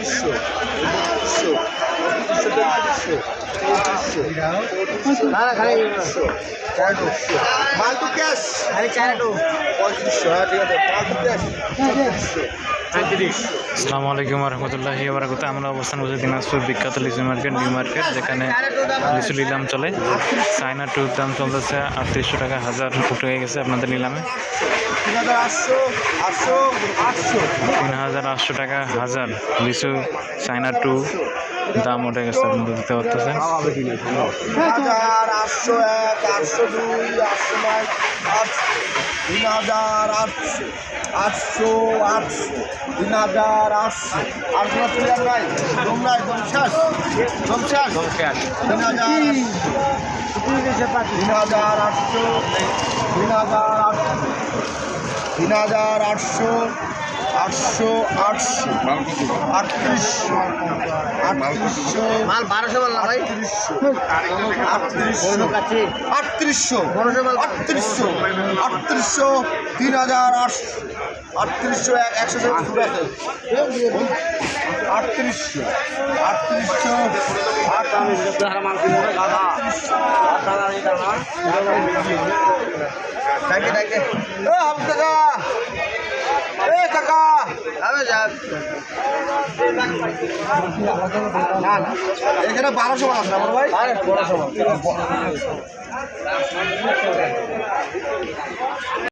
Isso. Isso. মালটু cash পঁয়ত্রিশশো হ্যাঁ ঠিক আছে। মালটু ক্যাশ আসসালামু আলাইকুম রহমতুল্লাহি বারাকাতুহু আমরা অবস্থান করছি দিনাজপুর বিখ্যাত লিচু মার্কেট নিউ মার্কেট যেখানে লিচু নিলাম চলে। চায়না টুর দাম চলতেছে আটত্রিশশো টাকা হাজার উঠে হয়ে গেছে আপনাদের নিলামে। তিন হাজার আটশো আটশো আটশো। তিন হাজার আটশো টাকা হাজার লিচু চায়না টু দাম উঠে গেছে আপনাদের দিতে পারতেছেন তিন হাজার আটশো আটশো আটশো তিন হাজার আটশো তিন হাজার তিন হাজার আটশো তিন হাজার আটশো তিন হাজার আটশো আটশো আটশো। আটত্রিশশো। আটত্রিশশো। মাল বারোশো মাল না ভাই। আটত্রিশশো। আটত্রিশশো। আটত্রিশশো। আটত্রিশশো। তিন হাজার আটশো আটত্রিশশো এক একশো আছে আটত্রিশশো। আটত্রিশশো। এখানে বারোশো না বড় ভাই। বারোশো